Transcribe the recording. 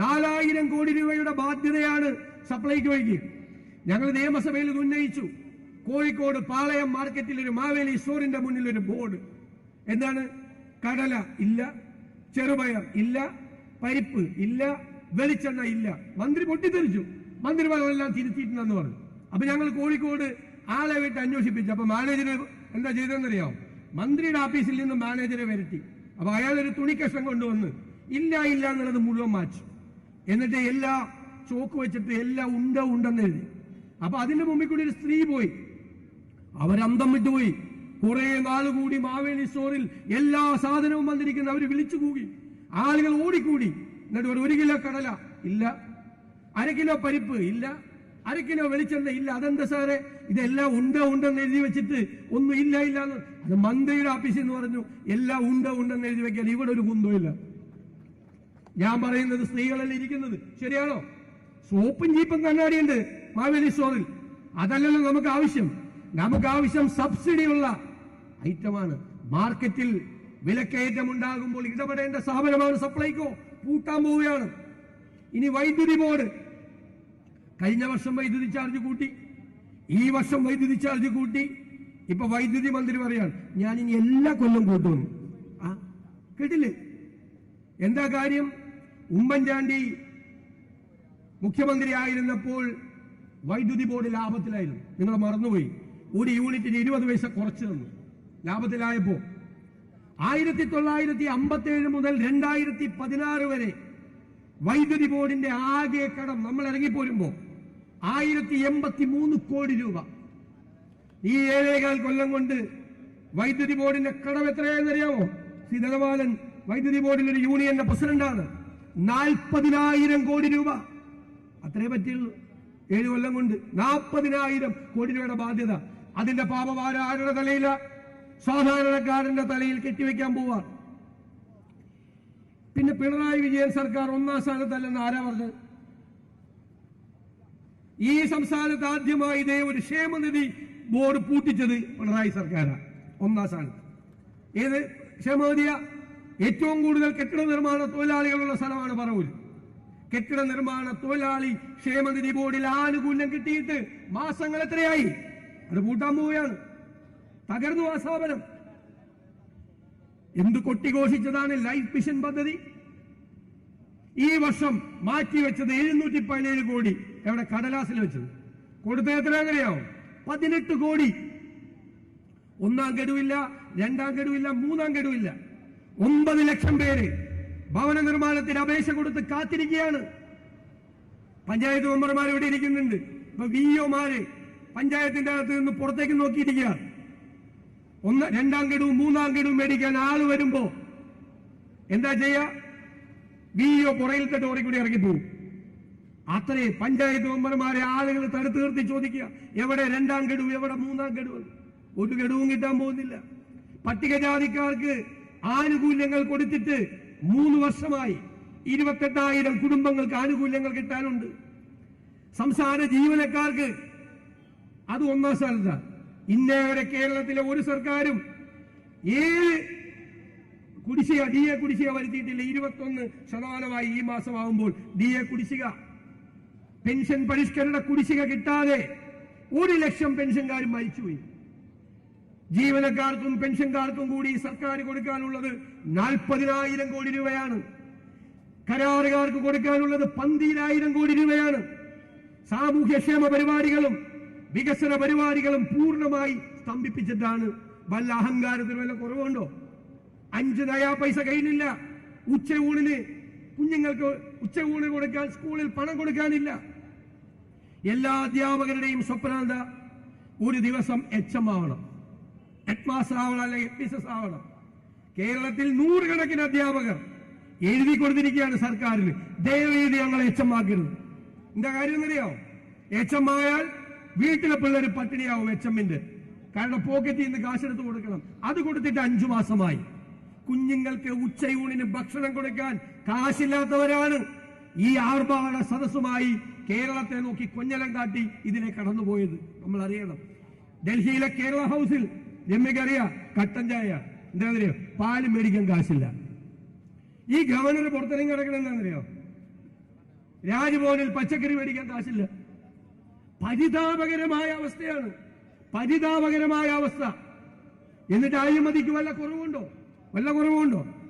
നാലായിരം കോടി രൂപയുടെ ബാധ്യതയാണ് സപ്ലൈകോയ്ക്ക് ഞങ്ങൾ നിയമസഭയിൽ ഇത് ഉന്നയിച്ചു. കോഴിക്കോട് പാളയം മാർക്കറ്റിൽ ഒരു മാവേലി സ്റ്റോറിന്റെ മുന്നിൽ ഒരു ബോർഡ്. എന്താണ്? കടല ഇല്ല ചെറുപയർ ഇല്ല പരിപ്പ് ഇല്ല വെളിച്ചെണ്ണ ഇല്ല. മന്ത്രി പൊട്ടിത്തെറിച്ചു. മന്ത്രി പറഞ്ഞെല്ലാം തിരുത്തിയിട്ടുണ്ടെന്ന് പറഞ്ഞു. അപ്പൊ ഞങ്ങൾ കോഴിക്കോട് ആളെ വിട്ട് അന്വേഷിപ്പിച്ചു. അപ്പൊ മാനേജർ എന്താ ചെയ്തെന്നറിയാവും മന്ത്രിയുടെ ഓഫീസിൽ നിന്ന് മാനേജറെ വരട്ടി. അപ്പൊ അയാൾ ഒരു തുണിക്കഷ്ണം കൊണ്ടുവന്ന് ഇല്ല ഇല്ല എന്നുള്ളത് മുഴുവൻ മാറ്റി. എന്നിട്ട് എല്ലാ ചോക്ക് വെച്ചിട്ട് എല്ലാം ഉണ്ട ഉണ്ടെന്ന് എഴുതി. അപ്പൊ അതിന്റെ മുമ്പിൽ കൂടി ഒരു സ്ത്രീ പോയി. അവരന്തം വിട്ടുപോയി. കുറെ നാൾ കൂടി മാവേലി സ്റ്റോറിൽ എല്ലാ സാധനവും വന്നിരിക്കുന്ന. അവർ വിളിച്ചു കൂകി. ആളുകൾ ഓടിക്കൂടി. എന്നിട്ട് ഒരു ഒരു കിലോ കടല ഇല്ല. അര കിലോ പരിപ്പ് ഇല്ല. അര കിലോ വെളിച്ചെണ്ണ ഇല്ല. അതെന്താ സാറേ? ഇതെല്ലാം ഉണ്ട ഉണ്ടെന്ന് എഴുതി വെച്ചിട്ട് ഒന്നും ഇല്ല ഇല്ല അത് മന്ത്രിയുടെ ഓഫീസിൽ എന്ന് പറഞ്ഞു എല്ലാം ഉണ്ട ഉണ്ടെന്ന് എഴുതി വെക്കാൻ ഇവിടെ ഒരു കുന്തവും ഇല്ല. ഞാൻ പറയുന്നത് സ്ത്രീകളല്ല ഇരിക്കുന്നത്. ശരിയാണോ? സോപ്പും ജീപ്പും കണ്ണാടിയുണ്ട് മാവേലി സ്റ്റോറിൽ. അതല്ലല്ലോ നമുക്ക് ആവശ്യം. നമുക്ക് ആവശ്യം സബ്സിഡിയുള്ള ഐറ്റമാണ്. മാർക്കറ്റിൽ വിലക്കയറ്റം ഉണ്ടാകുമ്പോൾ ഇടപെടേണ്ട സ്ഥാപനമാണ് സപ്ലൈകോ. പൂട്ടാൻ പോവുകയാണ്. ഇനി വൈദ്യുതി ബോർഡ്. കഴിഞ്ഞ വർഷം വൈദ്യുതി ചാർജ് കൂട്ടി. ഈ വർഷം വൈദ്യുതി ചാർജ് കൂട്ടി. ഇപ്പൊ വൈദ്യുതി മന്ത്രി പറയാണ് ഞാൻ ഇനി എല്ലാ കൊല്ലം കൂട്ടുമെന്ന് ആ കേട്ടില്ലേ? എന്താ കാര്യം? ഉമ്മൻചാണ്ടി മുഖ്യമന്ത്രി ആയിരുന്നപ്പോൾ വൈദ്യുതി ബോർഡ് ലാഭത്തിലായിരുന്നു. നിങ്ങൾ മറന്നുപോയി. ഒരു യൂണിറ്റിന് ഇരുപത് പൈസ കുറച്ചു തന്നു. ലാഭത്തിലായപ്പോ ആയിരത്തി തൊള്ളായിരത്തി അമ്പത്തി ഏഴ് മുതൽ രണ്ടായിരത്തി പതിനാറ് വരെ വൈദ്യുതി ബോർഡിന്റെ ആകെ കടം നമ്മൾ ഇറങ്ങിപ്പോരുമ്പോ ആയിരത്തി എൺപത്തി മൂന്ന് കോടി രൂപ. ഈ ഏഴേകാൽ കൊല്ലം കൊണ്ട് വൈദ്യുതി ബോർഡിന്റെ കടം എത്രയാണെന്നറിയാമോ? ശ്രീ ധനപാലൻ വൈദ്യുതി ബോർഡിൽ ഒരു യൂണിയന്റെ പ്രസിഡന്റാണ്. നാൽപ്പതിനായിരം കോടി രൂപ. അത്രേ പറ്റിയുള്ളൂ. ഏഴ് കൊല്ലം കൊണ്ട് നാൽപ്പതിനായിരം കോടി രൂപയുടെ ബാധ്യത. അതിന്റെ പാപഭാരം ആരുടെ തലയില. സാധാരണക്കാരന്റെ തലയിൽ കെട്ടിവെക്കാൻ പോവാ. പിന്നെ പിണറായി വിജയൻ സർക്കാർ ഒന്നാം സ്ഥാനത്തല്ലെന്ന് ആരാ പറഞ്ഞത്? ഈ സംസ്ഥാനത്ത് ആദ്യമായി ഇതേ ഒരു ക്ഷേമനിധി ബോർഡ് പൂട്ടിച്ചത് പിണറായി സർക്കാരാണ് ഒന്നാം സ്ഥാനത്ത്. ഏത്? ക്ഷേമനിധിയ? ഏറ്റവും കൂടുതൽ കെട്ടിട നിർമ്മാണ തൊഴിലാളികളുള്ള സ്ഥലമാണ് പറവൂർ കെട്ടിട നിർമ്മാണ തൊഴിലാളി ക്ഷേമനിധി ബോർഡിൽ ആനുകൂല്യം കിട്ടിയിട്ട് മാസങ്ങൾ എത്രയായി? അത് പൂട്ടാൻ പോവുകയാണ്. തകർന്നു ആ സ്ഥാപനം. എന്ത് കൊട്ടിഘോഷിച്ചതാണ് ലൈഫ് മിഷൻ പദ്ധതി? ഈ വർഷം മാറ്റിവെച്ചത് എഴുന്നൂറ്റി പതിനേഴ് കോടി എവിടെ കടലാസിൽ വെച്ചത്. കൊടുത്ത എത്ര എങ്ങനെയാവും? പതിനെട്ട് കോടി. ഒന്നാം ഗഡുവില്ല രണ്ടാം ഗഡുവില്ല മൂന്നാം ഗഡുവില്ല. ഒമ്പത് ലക്ഷം പേര് ഭവന നിർമ്മാണത്തിന് അപേക്ഷ കൊടുത്ത് കാത്തിരിക്കുകയാണ്. പഞ്ചായത്ത് മെമ്പർമാർ ഇവിടെ ഇരിക്കുന്നുണ്ട്. ഇപ്പൊ വി ഒമാര് പഞ്ചായത്തിന്റെ അകത്ത് നിന്ന് പുറത്തേക്ക് നോക്കിയിരിക്കുക. ഒന്ന് രണ്ടാം ഗഡുവും മൂന്നാം ഗഡുവും മേടിക്കാൻ ആൾ വരുമ്പോ എന്താ ചെയ്യുക വി ഒ പുറയിലത്തെ ഡോറി കൂടി ഇറങ്ങിപ്പോവും. അത്രയും പഞ്ചായത്ത് മെമ്പർമാരെ ആളുകൾ തടുത്തു നിർത്തി ചോദിക്കുക. എവിടെ രണ്ടാം ഗഡു എവിടെ മൂന്നാം ഗഡു? ഒരു ഗഡുവും കിട്ടാൻ പോകുന്നില്ല. പട്ടികജാതിക്കാർക്ക് ആനുകൂല്യങ്ങൾ കൊടുത്തിട്ട് മൂന്ന് വർഷമായി ഇരുപത്തെട്ടായിരം കുടുംബങ്ങൾക്ക് ആനുകൂല്യങ്ങൾ കിട്ടാനുണ്ട്. സംസാര ജീവനക്കാർക്ക് അത് ഒന്നാം സ്ഥാനത്താണ് ഇന്നേ വരെ കേരളത്തിലെ ഒരു സർക്കാരും ഏഴ് കുടിശ്ശിക ഡി എ കുടിശ്ശിക വരുത്തിയിട്ടില്ല. ഇരുപത്തൊന്ന് ശതമാനമായി ഈ മാസമാകുമ്പോൾ ഡി എ കുടിശ്ശിക. പെൻഷൻ പരിഷ്കരണ കുടിശ്ശിക കിട്ടാതെ ഒരു ലക്ഷം പെൻഷൻകാരും മരിച്ചുപോയി. ജീവനക്കാർക്കും പെൻഷൻകാർക്കും കൂടി സർക്കാർ കൊടുക്കാനുള്ളത് നാൽപ്പതിനായിരം കോടി രൂപയാണ്. കരാറുകാർക്ക് കൊടുക്കാനുള്ളത് പന്തിരായിരം കോടി രൂപയാണ്. സാമൂഹ്യക്ഷേമ പരിപാടികളും വികസന പരിപാടികളും പൂർണമായി സ്തംഭിപ്പിച്ചിട്ടാണ്. വല്ല അഹങ്കാരത്തിന് വല്ല കുറവുണ്ടോ? അഞ്ച് നയാ പൈസ കയ്യിലില്ല. ഉച്ചയൂണിന് കുഞ്ഞുങ്ങൾക്ക് ഉച്ചയൂണ് കൊടുക്കാൻ സ്കൂളിൽ പണം കൊടുക്കാനില്ല. എല്ലാ അധ്യാപകരുടെയും സ്വപ്നം എന്താ? ഒരു ദിവസം എച്ച് എം ആവണം. ഹെഡ് ആവണം അല്ലെങ്കിൽ എഫ് എസ് ആവണം. കേരളത്തിൽ നൂറുകണക്കിന് അധ്യാപകർ എഴുതി കൊടുത്തിരിക്കുകയാണ് സർക്കാരിന് ദയവീതി ഞങ്ങളെ എച്ച് എം ആക്കരുത് എന്താ കാര്യം എന്നറിയോ? എച്ച് എം ആയാൽ വീട്ടിലെ പിള്ളേർ പട്ടിണിയാവും എച്ച് എമ്മിന്റെ കാരണം പോക്കറ്റിൽ നിന്ന് കാശെടുത്ത് കൊടുക്കണം. അത് കൊടുത്തിട്ട് അഞ്ചു മാസമായി. കുഞ്ഞുങ്ങൾക്ക് ഉച്ചയൂണിന് ഭക്ഷണം കൊടുക്കാൻ കാശില്ലാത്തവരാണ്. ഈ ആർഭാട സദസ്സുമായി കേരളത്തെ നോക്കി കൊഞ്ഞലം കാട്ടി ഇതിനെ കടന്നുപോയത്. നമ്മൾ അറിയണം ഡൽഹിയിലെ കേരള ഹൗസിൽ രമ്യക്കറിയാ കട്ടൻ ചായ. എന്താണെന്നറിയോ? പാൽ മേടിക്കാൻ കാശില്ല. ഈ ഗവർണർ പുറത്തിറങ്ങി കിടക്കണം എന്താണെന്നറിയോ? രാജ്ഭവനിൽ പച്ചക്കറി മേടിക്കാൻ കാശില്ല. പരിതാപകരമായ അവസ്ഥയാണ്. പരിതാപകരമായ അവസ്ഥ. എന്നിട്ട് അഴിമതിക്ക് വല്ല കുറവുണ്ടോ? വല്ല കുറവുണ്ടോ?